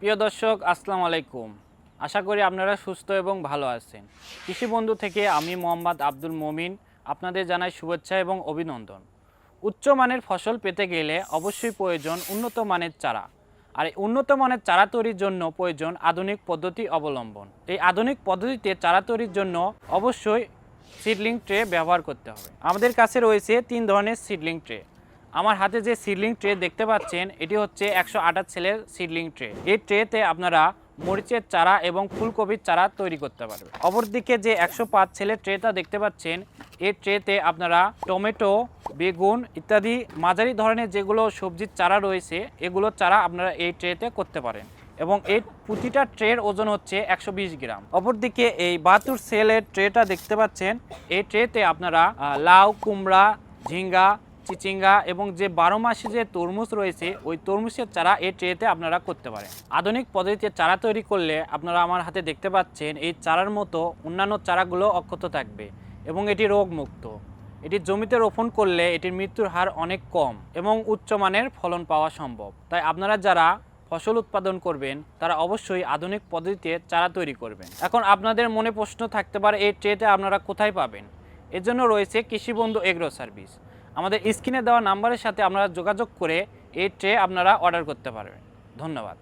প্রিয় দর্শক, আসসালামু আলাইকুম। আশা করি আপনারা সুস্থ এবং ভালো আছেন। কৃষি বন্ধু থেকে আমি মোহাম্মদ আব্দুল মমিন আপনাদের জানাই শুভেচ্ছা এবং অভিনন্দন। উচ্চমানের ফসল পেতে গেলে অবশ্যই প্রয়োজন উন্নত মানের চারা। আর এই উন্নত মানের চারা তৈরির জন্য প্রয়োজন আধুনিক পদ্ধতি অবলম্বন। এই আধুনিক পদ্ধতিতে চারা তৈরির জন্য অবশ্যই সিডলিং ট্রে ব্যবহার করতে হবে। আমাদের কাছে রয়েছে তিন ধরনের সিডলিং ট্রে। আমার হাতে যে সিডলিং ট্রে দেখতে পাচ্ছেন, এটি হচ্ছে একশো আঠাশ সেলের সিডলিং ট্রে এই ট্রেতে আপনারা মরিচের চারা এবং ফুলকপির চারা তৈরি করতে পারবেন। অপরদিকে যে একশো পাঁচ সেলের ট্রেটা দেখতে পাচ্ছেন, এই ট্রেতে আপনারা টমেটো, বেগুন ইত্যাদি মাঝারি ধরনের যেগুলো সবজির চারা রয়েছে, এগুলোর চারা আপনারা এই ট্রেতে করতে পারেন। এবং এই প্রতিটা ট্রের ওজন হচ্ছে একশো বিশ গ্রাম। অপরদিকে এই বাহাত্তর সেলের ট্রেটা দেখতে পাচ্ছেন, এই ট্রেতে আপনারা লাউ, কুমড়া, ঝিঙ্গা চিচিঙ্গা এবং যে বারো মাসে যে তরমুজ রয়েছে, ওই তরমুজের চারা এই ট্রেতে আপনারা করতে পারেন। আধুনিক পদ্ধতিতে চারা তৈরি করলে আপনারা আমার হাতে দেখতে পাচ্ছেন, এই চারার মতো অন্যান্য চারাগুলো অক্ষত থাকবে এবং এটি রোগমুক্ত। এটি জমিতে রোপণ করলে এটির মৃত্যুর হার অনেক কম এবং উচ্চমানের ফলন পাওয়া সম্ভব। তাই আপনারা যারা ফসল উৎপাদন করবেন, তারা অবশ্যই আধুনিক পদ্ধতিতে চারা তৈরি করবেন। এখন আপনাদের মনে প্রশ্ন থাকতে পারে এই ট্রেতে আপনারা কোথায় পাবেন? এর জন্য রয়েছে কৃষিবন্ধু এগ্রো সার্ভিস। আমাদের স্ক্রিনে দেওয়া নাম্বারের সাথে আপনারা যোগাযোগ করে এই ট্রে আপনারা অর্ডার করতে পারবেন। ধন্যবাদ।